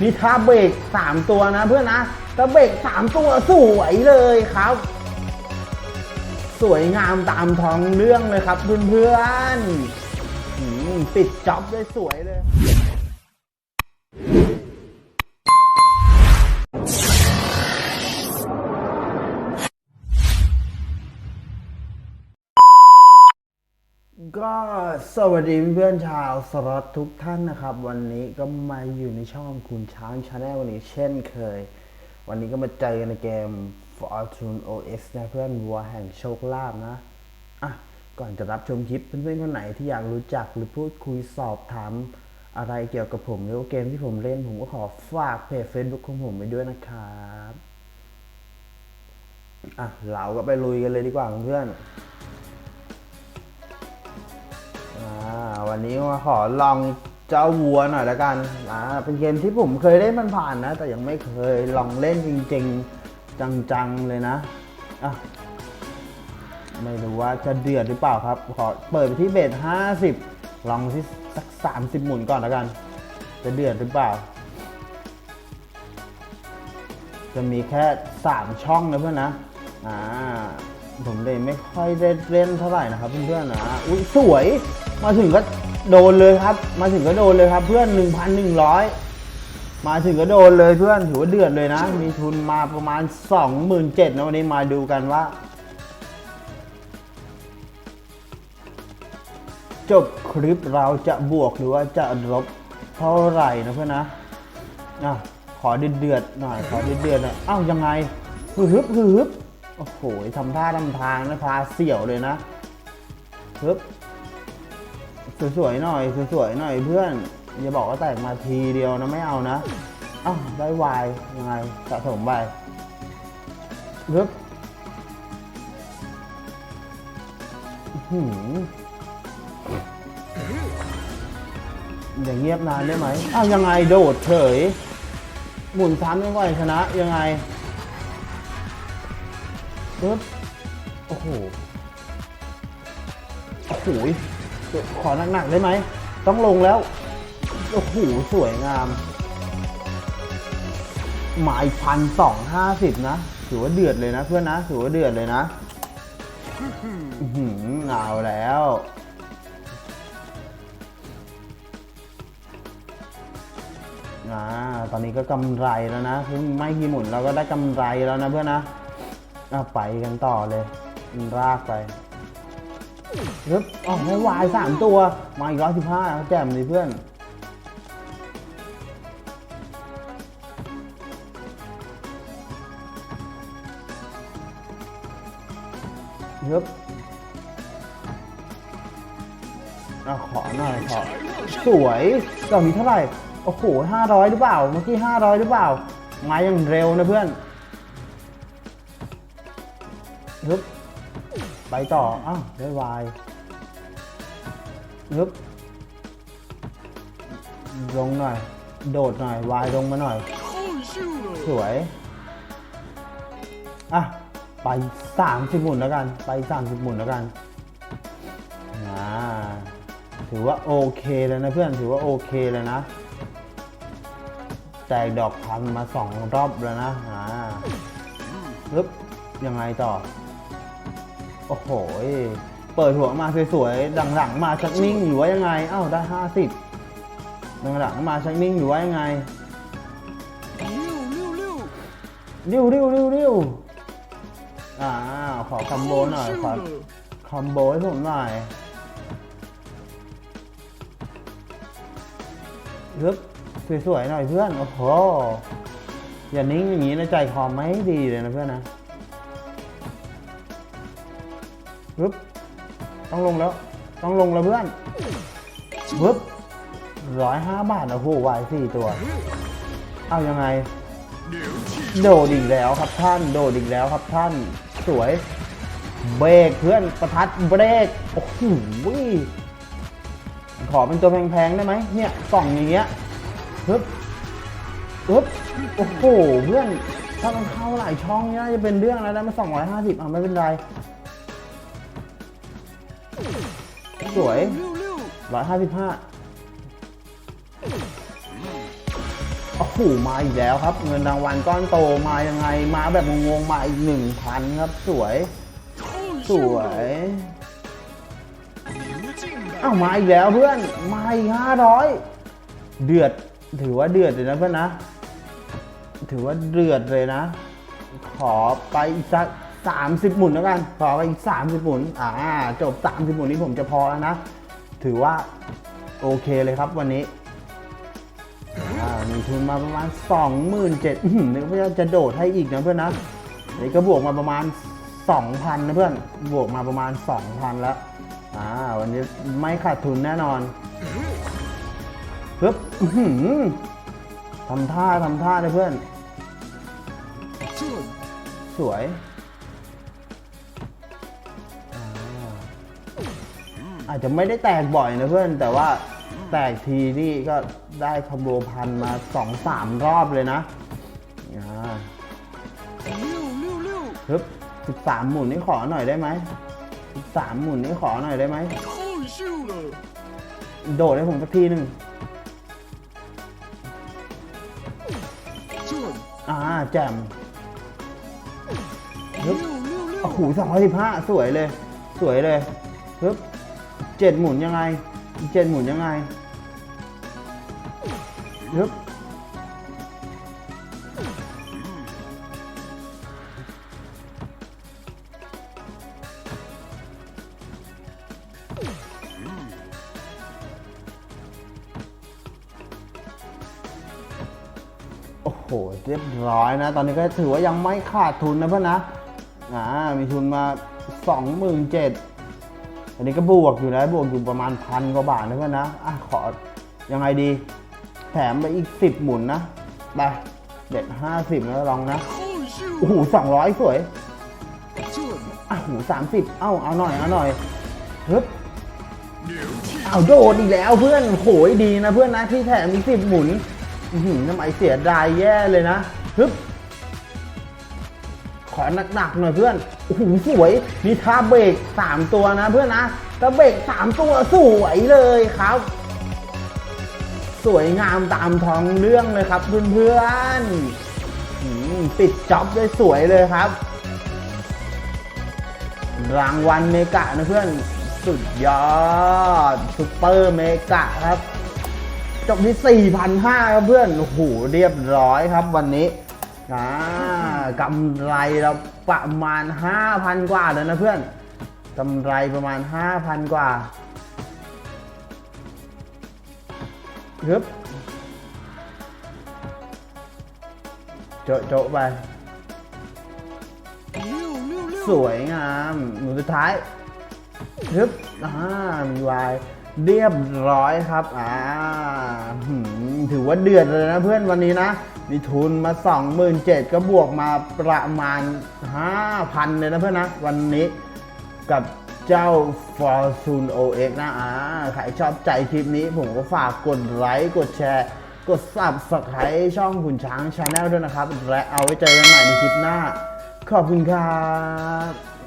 มีท่าเบรกสามตัวนะเพื่อนนะถ้าเบรกสามตัวสวยเลยครับ สวยงามตามท้องเรื่องเลยครับเพื่อนๆปิดจ็อบได้สวยเลย ก็สวัสดีเพื่อนชาวสล็อตทุกท่านนะครับ วันนี้ก็มาอยู่ในช่องคุณช้างชาแนลวันนี้เช่นเคย วันนี้ก็มาเจอกันในเกม Fortune OS นะเพื่อนวัวแห่งโชคลาภนะอะก่อนจะรับชมคลิปเพื่อนๆคนไหนที่อยากรู้จักหรือพูดคุยสอบถามอะไรเกี่ยวกับผมหรือว่าเกมที่ผมเล่นผมก็ขอฝากเพจ Facebook ของผมไว้ด้วยนะครับอะเราก็ไปลุยกันเลยดีกว่าเพื่อนๆ วันนี้มาขอลองเจ้าวัวหน่อยละกันอ่าเป็นเกมที่ผมเคยเล่นมันผ่านๆนะ แต่ยังไม่เคยลองเล่นจริง ๆ จังๆเลยนะอะไม่รู้ว่าจะเดือดหรือเปล่าครับ ขอเปิดไปที่เบส50 ลองที่สัก 30 หมุนก่อนละกัน จะเดือดหรือเปล่า จะมีแค่ 3 ช่องนะเพื่อนนะอ่าผมเลยไม่ค่อยได้เล่นเท่าไหร่นะครับเพื่อนๆนะ อุ้ยสวย มาถึงก็ โดนเลยครับ มาถึงก็โดนเลยครับ เพื่อน1,100มาถึงก็โดนเลยเพื่อนถือว่าเดือดเลยนะ มีทุนมาประมาณ27,000นะวันนี้มาดูกันว่า จบคลิปเราจะบวกหรือว่าจะลบเท่าไหร่นะเพื่อนนะอะขอเดือดเดือดๆหน่อยขอเดือดเดือดๆหน่อยอ้าวยังไงฮึบฮึบฮึบโอ้โหทำท่าทำทางนะพาเสี่ยวเลยนะฮึบ สวยๆหน่อยสวยๆหน่อยเพื่อน อย่าบอกว่าแตกมาทีเดียวนะไม่เอานะอ้าวได้วายยังไงสะสมไปฮึบอื้อหืออย่างเงียบนานได้ไหมอ้าวยังไงโดดเฉย หมุนซ้ำยังไงชนะยังไงปึ๊บโอ้โห โอ้โห ขอหนักๆได้ไหม ต้องลงแล้ว โอ้โห สวยงาม หมายพันสองห้าสิบนะ ถือว่าเดือดเลยนะเพื่อนนะ ถือว่าเดือดเลยนะหือเอาแล้วอ่าตอนนี้ก็กำไรแล้วนะเพิ่งไม่กี่หมุนเราก็ได้กำไรแล้วนะเพื่อนนะไปกันต่อเลย รากไป ฮึบอ๋อไม่วายสามตัว มาอีกร้อยสิบห้าแจ่มเลยเพื่อนฮึบอะขอหน่อยขอสวยดอกนี้เท่าไหร่ โอ้โหห้าร้อยหรือเปล่า เมื่อกี้ห้าร้อยหรือเปล่า มาอย่างเร็วนะเพื่อนฮึบ ไปต่อ อ้าวได้วายฮึบลงหน่อย โดดหน่อยวายลงมาหน่อย สวย อะ ไปสามสิบหมุนแล้วกัน ไปสามสิบหมุนแล้วกันอ่าถือว่าโอเคเลยนะเพื่อนถือว่าโอเคเลยนะแจกดอกพันมาสองรอบแล้วนะอ่าปึ๊บยังไงต่อ โอ้โห เปิดหัวมาสวยๆ ดังหลังมาชักนิ่งหรือว่ายังไง อ้าวได้ห้าสิบดังหลังมาชักนิ่งหรือว่ายังไงริ้วริ้วริ้วริ้วอ่าขอคอมโบหน่อยขอคอมโบให้ผมหน่อยฮึบสวยๆหน่อยเพื่อน โอ้โห อย่านิ่งอย่างนี้นะใจคอไม่ดีเลยนะเพื่อนนะ ฮึบต้องลงแล้ว ต้องลงแล้วเพื่อนฮึบร้อยห้าบาทโอ้โหวายสี่ตัว เอายังไง โดดอีกแล้วครับท่าน โดดอีกแล้วครับท่าน สวย เบรกเพื่อนประทัดเบรก โอ้โหขอเป็นตัวแพงๆได้ไหม เนี่ยกล่องอย่างเงี้ยฮึบฮึบโอ้โห เพื่อน ถ้ามันเข้าหลายช่องเนี่ยน่าจะเป็นเรื่องแล้วนะมันสองร้อยห้าสิบอะไม่เป็นไร สวยร้อยห้าสิบห้าโอ้โหมาอีกแล้วครับ เงินรางวัลก้อนโตมายังไงมาแบบงงๆมาอีกหนึ่งพันครับ สวย สวยเอ้ามาอีกแล้วเพื่อนมาอีกห้าร้อยเดือดถือว่าเดือดเลยนะเพื่อนนะ ถือว่าเดือดเลยนะ ขอไปอีกสัก สามสิบหมุนแล้วกันขอไปอีกสามสิบหมุน อ่า จบสามสิบหมุนนี้ผมจะพอแล้วนะ ถือว่าโอเคเลยครับวันนี้อ่ามีทุนมาประมาณสองหมื่นเจ็ดนึกว่าจะโดดให้อีกนะเพื่อนนะนี่ก็บวกมาประมาณสองพันนะเพื่อน บวกมาประมาณสองพันแล้ว อ่า วันนี้ไม่ขาดทุนแน่นอนปึ๊บทำท่าทำท่าเลยเพื่อน สวย อาจจะไม่ได้แตกบ่อยนะเพื่อน แต่ว่าแตกทีนี่ก็ได้คอมโบพันมาสองสามรอบเลยนะอ่าฮึบสิบสามหมุนนี่ขอหน่อยได้ไหมสิบสามหมุนนี่ขอหน่อยได้ไหมโดดให้ผมสักทีหนึ่งอ่าแจ่มฮึบโอ้โหสองร้อยสิบห้าสวยเลย สวยเลยปึ๊บ เจ็ดหมุนยังไงเจ็ดหมุนยังไงปึ๊บโอ้โห เรียบร้อยนะ ตอนนี้ก็ถือว่ายังไม่ขาดทุนนะเพื่อนนะ อ่า มีทุนมา 27,000 อันนี้ก็บวกอยู่นะบวกอยู่ประมาณพันกว่าบาทนะเพื่อนนะอะขอยังไงดี แถมไปอีก 10 หมุนนะไปเด็ด50แล้วลองนะโอ้โห200สวยอะโอ้โห30เอ้าเอาหน่อยเอาหน่อยฮึบเอาโดดอีกแล้วเพื่อนโหยดีนะเพื่อนนะที่แถมอีก10หมุนอือหือทำไมเสียดายแย่เลยนะฮึบขอหนักๆหน่อยเพื่อน โอ้โหสวยมีท่าเบรก3 ตัวนะเพื่อนนะถ้าเบรก3 ตัวสวยเลยครับ สวยงามตามท้องเรื่องเลยครับเพื่อนๆปิดจ็อบได้สวยเลยครับ รางวัลเมกะนะเพื่อนสุดยอดซุปเปอร์เมกะครับ จบที่4,500ครับเพื่อนโอ้โหเรียบร้อยครับวันนี้ อ่ากำไรเราประมาณ 5,000 กว่าเลยนะเพื่อนกำไรประมาณ 5,000 กว่าฮึบโจะโจะไปสวยงามหมุนสุดท้ายฮึบอ่ามีวาย เรียบร้อยครับ อ่า ถือว่าเดือดเลยนะเพื่อนวันนี้นะ มีทุนมา 27,000ก็บวกมาประมาณ 5,000 เลยนะเพื่อนนะ วันนี้กับเจ้า Fortune OX นะ อ่า ใครชอบใจคลิปนี้ ผมก็ฝากกดไลค์ กดแชร์ กด Subscribe ช่องขุนช้างชาแนลด้วยนะครับ และเอาไว้เจอกันใหม่ในคลิปหน้า ขอบคุณครับ